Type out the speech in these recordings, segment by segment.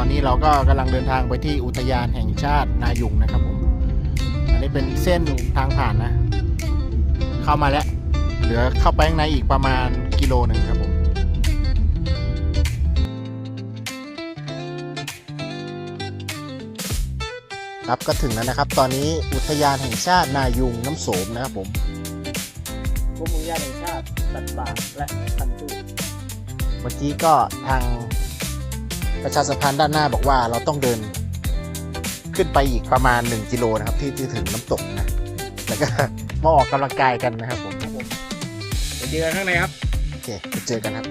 ตอนนี้เราก็กำลังเดินทางไปที่อุทยานแห่งชาตินายุงนะครับผม อันนี้เป็นเส้นทางผ่านนะ เข้ามาแล้ว เหลือเข้าไปข้างในอีกประมาณกิโลหนึ่งครับผมครับก็ถึงแล้วนะครับ ตอนนี้อุทยานแห่งชาตินายุงน้ำโสมนะครับผมกรมอุทยานแห่งชาติสัตว์ป่าและพันธุ์พืชเมื่อกี้ก็ทาง ประชาสัมพันธ์ด้านหน้าบอกว่าเราต้องเดิน ขึ้นไปอีกประมาณ 1 กิโลนะครับ ที่ที่ถึงน้ำตกนะแล้วก็มาออกกำลังกายกันนะครับผมไปเจอกันข้างในครับโอเคไปเจอกันครับ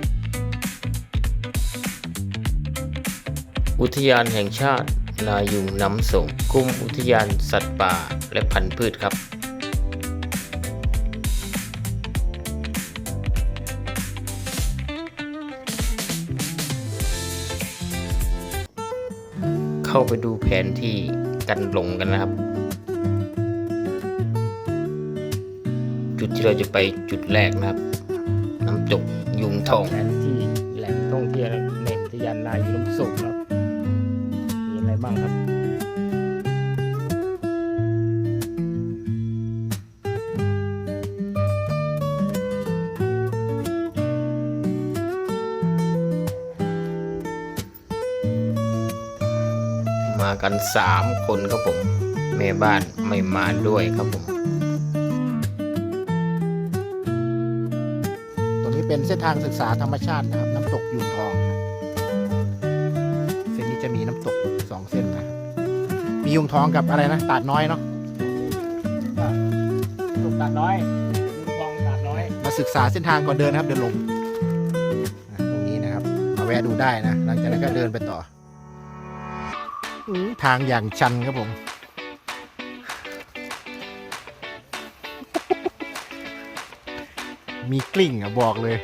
อุทยานแห่งชาตินายุงน้ำสงกรมอุทยานสัตว์ป่าและพันธุ์พืชครับ เข้าไปดูแผนที่กันหลงกันนะครับ จุดที่เราจะไปจุดแรกนะครับ น้ำตกยุงทองแผนที่แหล่งท่องเที่ยวในอุทยานนายูน้ำสมครับมีอะไรบ้างครับ มากันสามคนครับผมแม่บ้านไม่มาด้วยครับผม ตรงนี้เป็นเส้นทางศึกษาธรรมชาตินะครับ น้ำตกยุงทองนะเส้นนี้จะมีน้ำตกสองเส้นนะ มียุงทองกับอะไรนะตาดน้อยเนาะถูกตัดน้อยยูทองตัดน้อย มาศึกษาเส้นทางก่อนเดินนะครับ เดินลงนะตรงนี้นะครับ มาแวะดูได้นะ หลังจากนั้นก็เดินไปต่ออื้อ ทางอย่างชันครับผม มีกลิ่งอะบอกเลย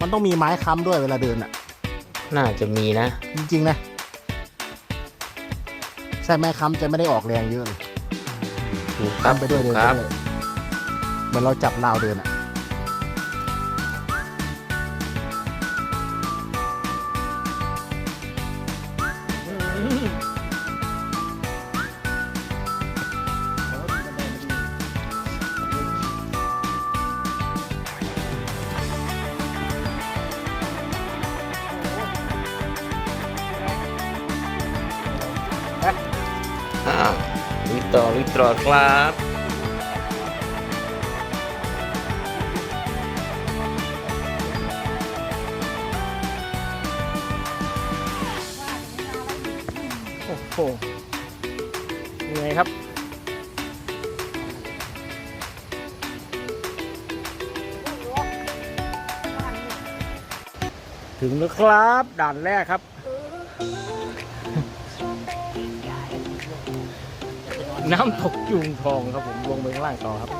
มันต้องมีไม้ค้ำด้วยเวลาเดินอะ น่าจะมีนะ จริงๆนะใช่ไม้ค้ำจะไม่ได้ออกแรงเยอะเลยถูกครับค้ำไปด้วยถูเดิกนคไปรับ ด้วยเหมือนเราจับราวเดินอะ ต่อลุยต่อครับโอ้โหยังไงครับถึงแล้วครับ ด่านแรกครับ น้ำตกยุงทองครับผมลงไปข้างล่างต่อครับ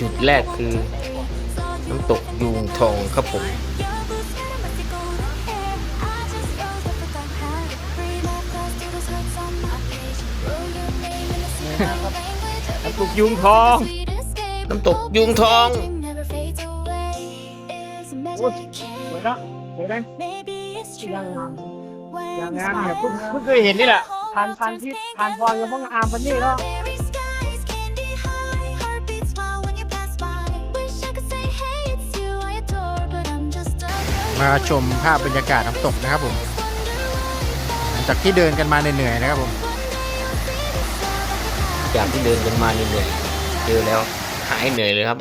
จุดแรกคือน้ำตกยุงทองครับผมน้ำตกยุงทอง น้ำตกยุงทองโอ้ยสวยนะสวยนะอย่างงามเนี่ยเพิ่งเพิ่งเคยเห็นนี่แหละ ผ่านผ่านที่ผ่านพรกับพวกอามพันนี่แล้ว มาชมภาพบรรยากาศน้ำตกนะครับผมหลังจากที่เดินกันมาเหนื่อยๆนะครับผมจากที่เดินกันมาเหนื่อยๆเจอแล้วหายเหนื่อยเลยครับ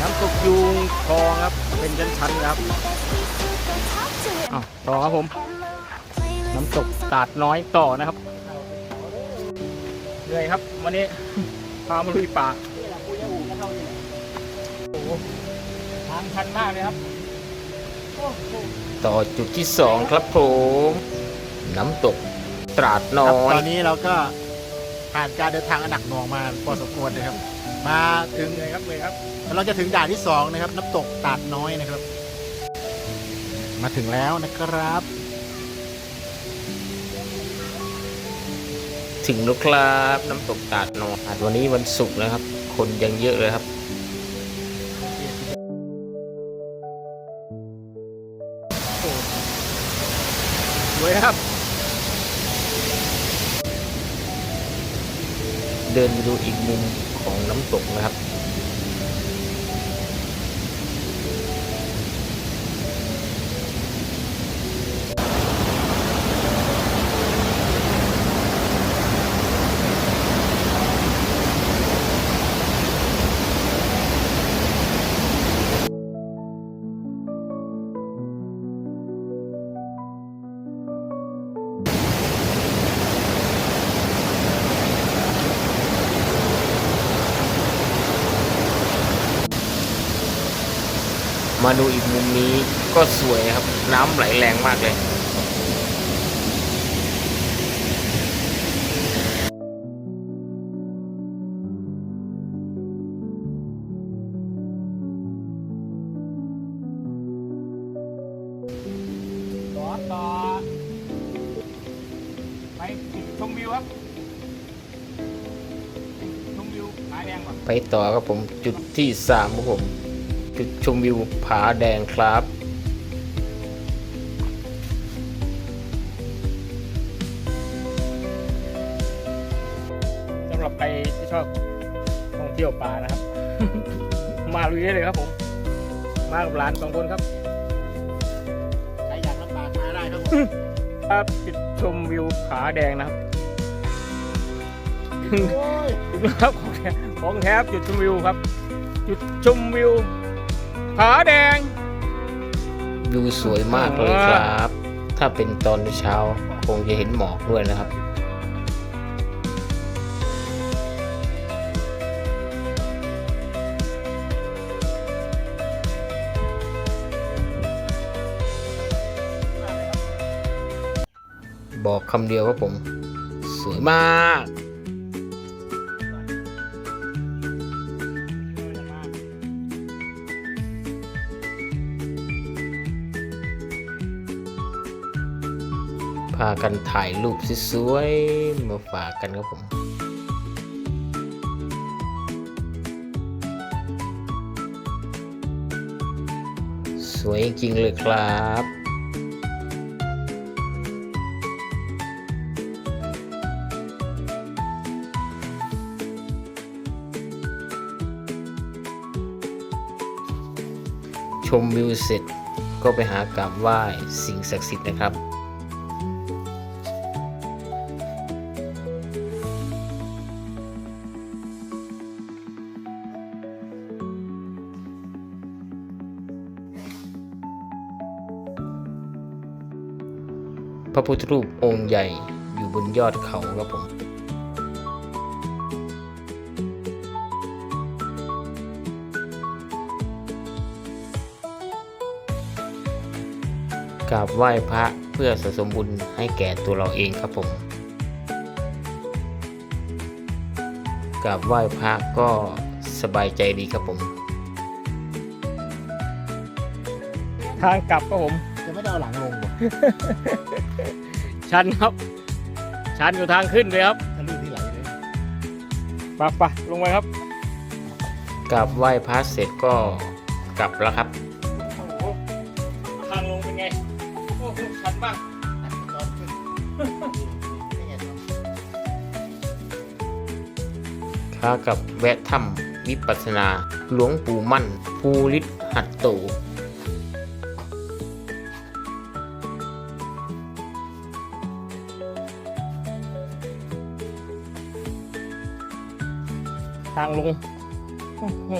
น้ำตกยุงทองครับ เป็นชั้นๆครับ อ้าวต่อครับผม น้ำตกตาดน้อยต่อนะครับเหนื่อยครับ วันนี้พามาลุยป่าโอ้โหทางชันมากเลยครับ ต่อจุดที่สองครับผม น้ำตกตราดน้ครับอยตอนนี้เราก็ผ่านการเดินทางอันหนักหน่วงมาพอสมควรนะครับ มาถึงเหนื่อยครับเหนื่อยครับเราจะถึงด่านที่สองนะครับ น้ำตกตาดน้อยนะครับ มาถึงแล้วนะครับ ถึงแล้วครับน้ำตกตาดนอนวันนี้วันศุกร์นะครับ คนยังเยอะเลยครับสวยครับ เดินดูอีกมุมของน้ำตกนะครับ มาดูอีกมุมนี้ก็สวยครับ น้ำไหลแรงมากเลยต่อต่อไปชมวิวครับชมวิวผาแดงก่อนไปต่อครับผมจุดที่สามครับผม จุดชมวิวผาแดงครับสำหรับใครที่ชอบท่องเที่ยวป่านะครับ มาลุยได้เลยครับผม มากับหลานสองคนครับใครอยากลำบากมาได้ครับผมครับจุดชมวิวผาแดงนะครับถึงแล้วของแท้ของแท้จุดชมวิวครับ จุดชมวิว ผาแดง วิวสวยมากเลยครับ ถ้าเป็นตอนเช้าคงจะเห็นหมอกด้วยนะครับบอกคำเดียวว่าผม สวยมาก พากันถ่ายรูปสวยๆมาฝากกันครับผมสวยจริงเลยครับชมวิวเสร็จก็ไปหากราบไหว้สิ่งศักดิ์สิทธิ์นะครับ พระพุทธรูปองค์ใหญ่อยู่บนยอดเขาครับผมกราบไหว้พระเพื่อสะสมบุญให้แก่ตัวเราเองครับผมกราบไหว้พระก็สบายใจดีครับผม ทางกลับครับผม จะไม่ได้เอาหลังลงหรอก ชันครับ ชันอยู่ทางขึ้นเลยครับถ้าลื่นที่ไหลเลยปะปะลงไปครับกราบไหว้พระเสร็จก็กลับแล้วครับโอ้โหทางลงเป็นไงโอ้โหชันบ้างตอนขึ้นนี่ไงครับค้ากับแวะถ้ำวิปัสสนา หลวงปู่มั่นภูริศหัตโต ทางลงโอ้โห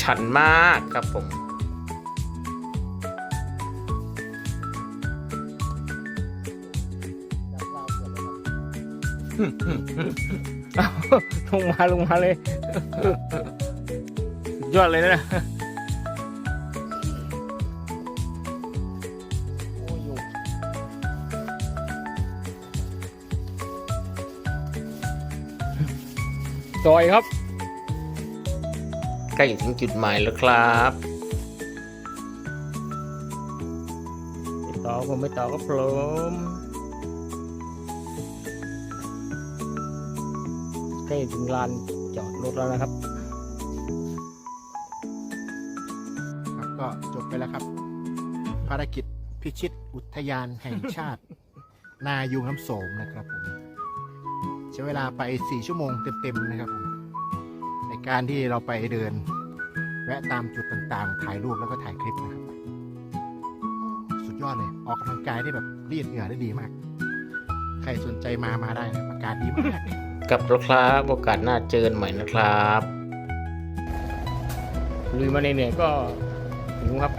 ชันมากครับผมเอาลงมาลงมาเลยสุดยอดเลยนะ ซอยครับ ใกล้ถึงจุดหมายแล้วครับไม่ต่อผมไม่ต่อก็พร้อมใกล้ถึงลานจอดรถแล้วนะครับ ครับก็จบไปแล้วครับ ภารกิจพิชิตอุทยานแห่งชาติ นายุงน้ำโสมนะครับผมใช้เวลาไป 4 ชั่วโมงเต็มๆนะครับผมในการที่เราไปเดิน แวะตามจุดต่างๆ ถ่ายรูปแล้วก็ถ่ายคลิปนะครับ สุดยอดเลย ออกกำลังกายได้แบบรีดเหงื่อได้ดีมาก ใครสนใจมามาได้นะอากาศดีมากกลับแล้วครับโอกาสหน้าเจอกันใหม่นะครับลุยมาเหนื่อยๆก็หิวครับ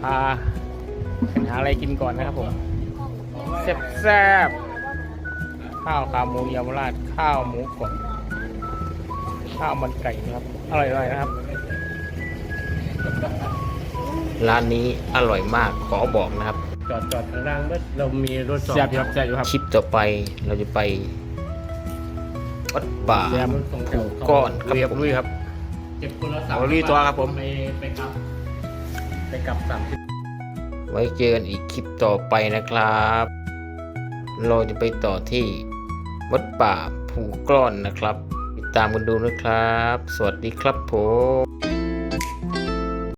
พาหาอะไรกินก่อนนะครับผมแซ่บๆ ข้าวขาหมูเยาวราชข้าวหมูกรอบข้าวมันไก่นะครับอร่อยๆนะครับ ร้านนี้อร่อยมากขอบอกนะครับ จอดจอดข้างล่างเมื่อเรามีรถสองแซ่บอยู่ครับแซ่บอยู่ครับคลิปต่อไปเราจะไปวัดป่าแซ่บสองแถผูวก้อนคลุยครัรับบผมลุยครับเก็บคนละสามโอ้ลุยตัวครับผมไปไปกลับไปกลับสามสิบไว้เจอกันอีกคลิปต่อไปนะครับ เราจะไปต่อที่ วัดป่าผูกล้อนนะครับ ติดตามกันดูนะครับ สวัสดีครับผม